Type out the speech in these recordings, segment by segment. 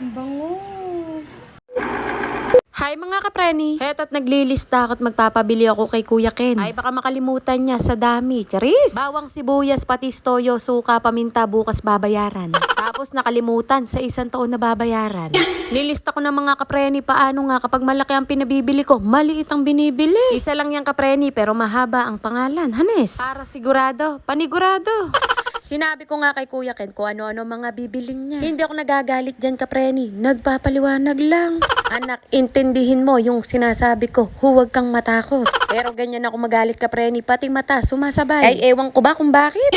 Ang Bango. Hi mga kapreni! Heto't naglilista ako at magpapabili ako kay Kuya Ken. Ay baka makalimutan niya sa dami. Charis! Bawang sibuyas, patis toyo, suka, paminta, bukas babayaran. Tapos nakalimutan sa isang taon na babayaran. Nilista ko ng mga kapreni paano nga kapag malaki ang pinabibili ko, maliit ang binibili. Isa lang yung kapreni pero mahaba ang pangalan. Hanes! Para sigurado, panigurado. Sinabi ko nga kay Kuya Ken kung ano-ano mga bibiling niya. Hindi ako nagagalit dyan, Kapreni. Nagpapaliwanag lang. Anak, intindihin mo yung sinasabi ko. Huwag kang matakot. Pero ganyan ako magalit, Kapreni. Pati mata, sumasabay. Ay, ewan ko ba kung bakit?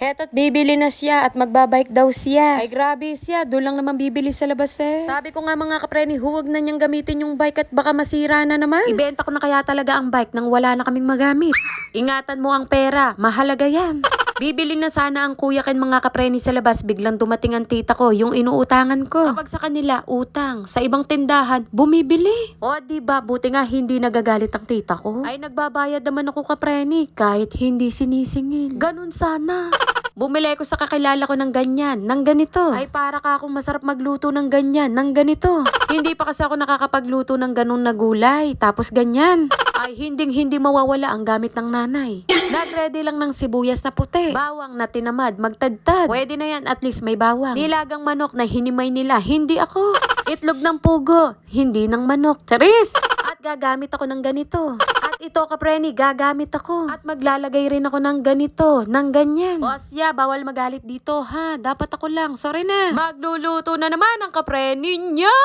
Heto't bibili na siya at magbabike daw siya. Ay grabe siya, doon lang naman bibili sa labas eh. Sabi ko nga mga kapreni, huwag na niyang gamitin yung bike at baka masira na naman. Ibenta ko na kaya talaga ang bike nang wala na kaming magamit. Ingatan mo ang pera, mahalaga yan. Bibili na sana ang kuya ken mga kapreni sa labas, biglang dumating ang tita ko, yung inuutangan ko. Kapag sa kanila, utang. Sa ibang tindahan, bumibili. O, di ba buti nga hindi nagagalit ang tita ko. Ay, nagbabayad naman ako kapreni, kahit hindi sinisingil. Ganun sana. Bumili ko sa kakilala ko ng ganyan, ng ganito. Ay, para ka akong masarap magluto ng ganyan, ng ganito. hindi pa kasi ako nakakapagluto ng ganun na gulay, tapos ganyan. Ay, hinding hindi mawawala ang gamit ng nanay. Nag-ready lang ng sibuyas na puti. Bawang na tinamad, magtadtad. Pwede na yan, at least may bawang. Nilagang manok na hinimay nila, hindi ako. Itlog ng pugo, hindi ng manok. Charis! At gagamit ako ng ganito. At ito, kapreni, gagamit ako. At maglalagay rin ako ng ganito, ng ganyan. Osya, bawal magalit dito, ha? Dapat ako lang, sorry na. Magluluto na naman ang kapreni niya!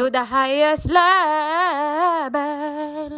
To the highest level.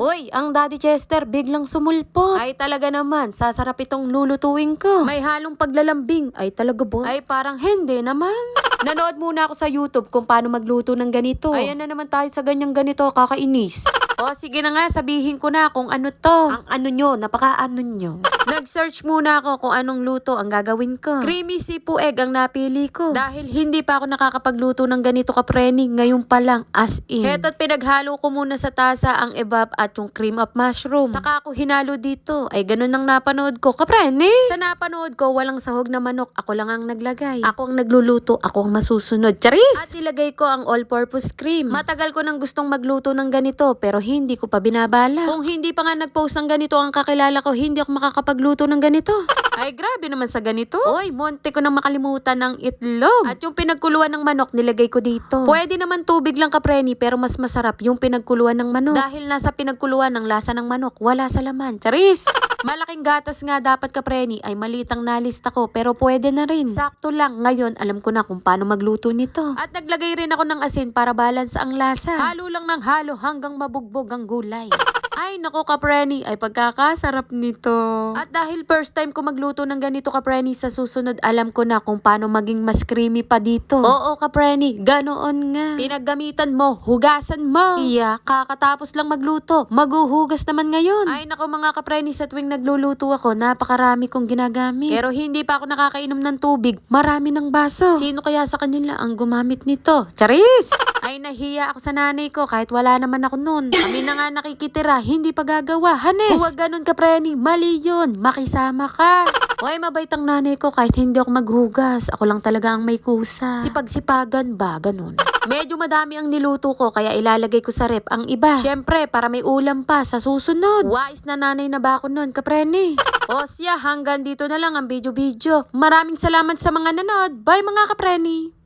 Uy, ang Daddy Chester biglang sumulpot. Ay talaga naman, sasarap itong lulutuin ko. May halong paglalambing. Ay talaga bo? Ay parang hindi naman. Nanood muna ako sa YouTube kung paano magluto ng ganito. Ayan na naman tayo sa ganyang ganito, kakainis. O sige na nga, sabihin ko na kung ano to. Ang ano nyo, napaka-ano nyo. Nag-search muna ako kung anong luto ang gagawin ko. Creamy sipu egg ang napili ko. Dahil hindi pa ako nakakapagluto ng ganito kapreni, ngayon pa lang as in. Heto't pinaghalo ko muna sa tasa ang ebab at yung cream of mushroom. Saka ako hinalo dito. Ay ganun ang napanood ko, kapreni. Sa napanood ko, walang sahog na manok. Ako lang ang naglagay. Ako ang nagluluto, ako ang masusunod. Charis! At ilagay ko ang all-purpose cream. Matagal ko nang gustong magluto ng ganito, pero hindi ko pa binabala. Kung hindi pa nga nag-post ng ganito ang kakilala ko, hindi ako makakapagluto ng ganito. Ay, grabe naman sa ganito. Oy, monte ko nang makalimutan ng itlog. At yung pinagkuluan ng manok, nilagay ko dito. Pwede naman tubig lang kapreni, pero mas masarap yung pinagkuluan ng manok. Dahil nasa pinagkuluan ng lasa ng manok, wala sa laman. Charis! Malaking gatas nga dapat kapreni ay malitang nalista ko pero pwede na rin. Sakto lang. Ngayon alam ko na kung paano magluto nito. At naglagay rin ako ng asin para balance ang lasa. Halo lang ng halo hanggang mabugbog ang gulay. Ay, nako kapreni, ay pagkakasarap nito. At dahil first time ko magluto ng ganito kapreni, sa susunod alam ko na kung paano maging mas creamy pa dito. Oo kapreni, ganoon nga. Pinaggamitan mo, hugasan mo. Iya, kakatapos lang magluto, maguhugas naman ngayon. Ay, nako mga kapreni, sa tuwing nagluluto ako, napakarami kong ginagamit. Pero hindi pa ako nakakainom ng tubig, marami ng baso. Sino kaya sa kanila ang gumamit nito? Charis! Ay, nahiya ako sa nanay ko kahit wala naman ako nun. Kami na nga nakikitira, hindi pa gagawa. Hanes! Huwag ganun ka, Preni. Mali yun. Makisama ka. Hoy, mabait ang nanay ko kahit hindi ako maghugas. Ako lang talaga ang may kusa. Sipag-sipagan ba? Ganun. Medyo madami ang niluto ko kaya ilalagay ko sa rep ang iba. Siyempre, para may ulam pa sa susunod. Wais na nanay na ba ako nun, kapreni? O siya, hanggang dito na lang ang video-video. Maraming salamat sa mga nanood. Bye mga kapreni!